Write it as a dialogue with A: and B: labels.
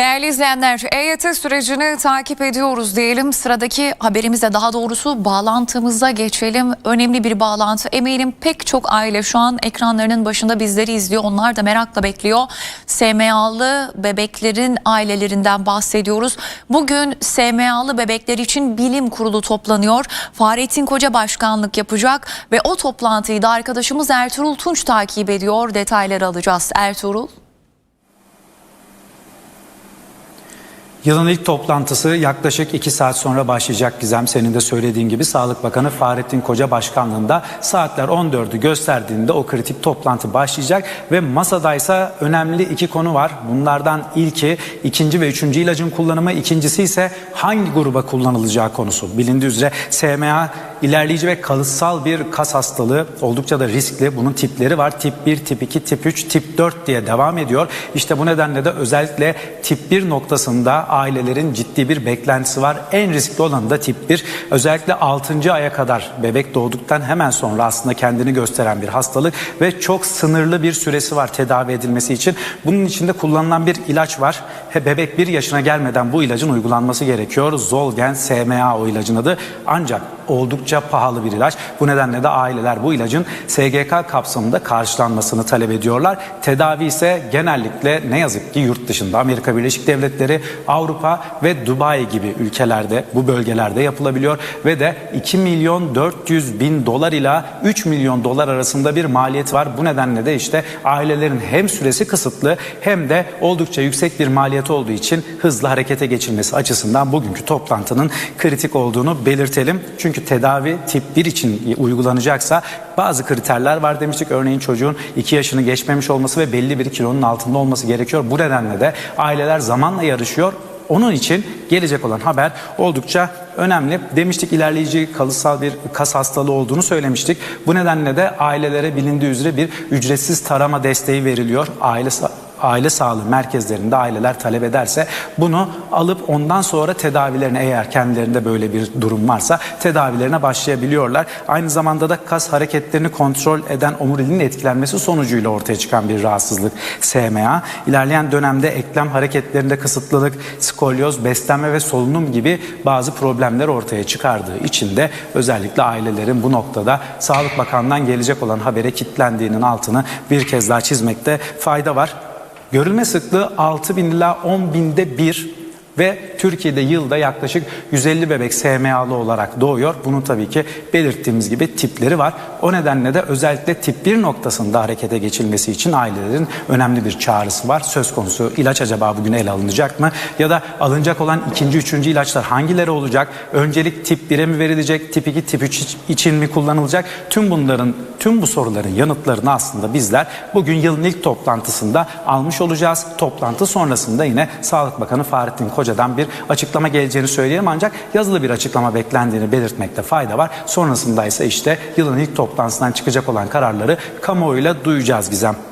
A: Değerli izleyenler, EYT sürecini takip ediyoruz diyelim. Sıradaki haberimize daha doğrusu bağlantımıza geçelim. Önemli bir bağlantı. Eminim pek çok aile şu an ekranlarının başında bizleri izliyor. Onlar da merakla bekliyor. SMA'lı bebeklerin ailelerinden bahsediyoruz. Bugün SMA'lı bebekler için bilim kurulu toplanıyor. Fahrettin Koca başkanlık yapacak ve o toplantıyı da arkadaşımız Ertuğrul Tunç takip ediyor. Detayları alacağız. Ertuğrul.
B: Yılın ilk toplantısı yaklaşık 2 saat sonra başlayacak Gizem. Senin de söylediğin gibi Sağlık Bakanı Fahrettin Koca başkanlığında saatler 14'ü gösterdiğinde o kritik toplantı başlayacak ve masadaysa önemli iki konu var. Bunlardan ilki ikinci ve üçüncü ilacın kullanımı, ikincisi ise hangi gruba kullanılacağı konusu. Bilindiği üzere SMA ilerleyici ve kalıtsal bir kas hastalığı oldukça da riskli. Bunun tipleri var. Tip 1, tip 2, tip 3, tip 4 diye devam ediyor. İşte bu nedenle de özellikle tip 1 noktasında ailelerin ciddi bir beklentisi var. En riskli olanı da tip 1. Özellikle 6. aya kadar bebek doğduktan hemen sonra aslında kendini gösteren bir hastalık ve çok sınırlı bir süresi var tedavi edilmesi için. Bunun içinde kullanılan bir ilaç var. Bebek 1 yaşına gelmeden bu ilacın uygulanması gerekiyor. Zolgen SMA o ilacın adı. Ancak oldukça pahalı bir ilaç. Bu nedenle de aileler bu ilacın SGK kapsamında karşılanmasını talep ediyorlar. Tedavi ise genellikle ne yazık ki yurt dışında Amerika Birleşik Devletleri, Avrupa ve Dubai gibi ülkelerde bu bölgelerde yapılabiliyor ve de 2 milyon 400 bin dolar ila 3 milyon dolar arasında bir maliyeti var. Bu nedenle de işte ailelerin hem süresi kısıtlı hem de oldukça yüksek bir maliyeti olduğu için hızlı harekete geçilmesi açısından bugünkü toplantının kritik olduğunu belirtelim. Çünkü tedavi tip 1 için uygulanacaksa bazı kriterler var demiştik. Örneğin çocuğun 2 yaşını geçmemiş olması ve belli bir kilonun altında olması gerekiyor. Bu nedenle de aileler zamanla yarışıyor. Onun için gelecek olan haber oldukça önemli. Demiştik ilerleyici kalıtsal bir kas hastalığı olduğunu söylemiştik. Bu nedenle de ailelere bilindiği üzere bir ücretsiz tarama desteği veriliyor. Aile aile sağlığı merkezlerinde aileler talep ederse bunu alıp ondan sonra tedavilerine eğer kendilerinde böyle bir durum varsa tedavilerine başlayabiliyorlar. Aynı zamanda da kas hareketlerini kontrol eden omuriliğin etkilenmesi sonucuyla ortaya çıkan bir rahatsızlık SMA. İlerleyen dönemde eklem hareketlerinde kısıtlılık, skolyoz, beslenme ve solunum gibi bazı problemler ortaya çıkardığı için de özellikle ailelerin bu noktada Sağlık Bakanlığı'ndan gelecek olan habere kilitlendiğinin altını bir kez daha çizmekte fayda var. Görülme sıklığı 6 bin ila 10 binde bir ve Türkiye'de yılda yaklaşık 150 bebek SMA'lı olarak doğuyor. Bunun tabii ki belirttiğimiz gibi tipleri var. O nedenle de özellikle tip 1 noktasında harekete geçilmesi için ailelerin önemli bir çağrısı var. Söz konusu ilaç acaba bugün ele alınacak mı? Ya da alınacak olan ikinci, üçüncü ilaçlar hangileri olacak? Öncelik tip 1'e mi verilecek? Tip 2, tip 3 için mi kullanılacak? Tüm bunların, tüm bu soruların yanıtlarını aslında bizler bugün yılın ilk toplantısında almış olacağız. Toplantı sonrasında yine Sağlık Bakanı Fahrettin Koca'dan bir açıklama geleceğini söyleyelim ancak yazılı bir açıklama beklendiğini belirtmekte fayda var. Sonrasında ise işte yılın ilk toplantısından çıkacak olan kararları kamuoyuyla duyacağız Gizem.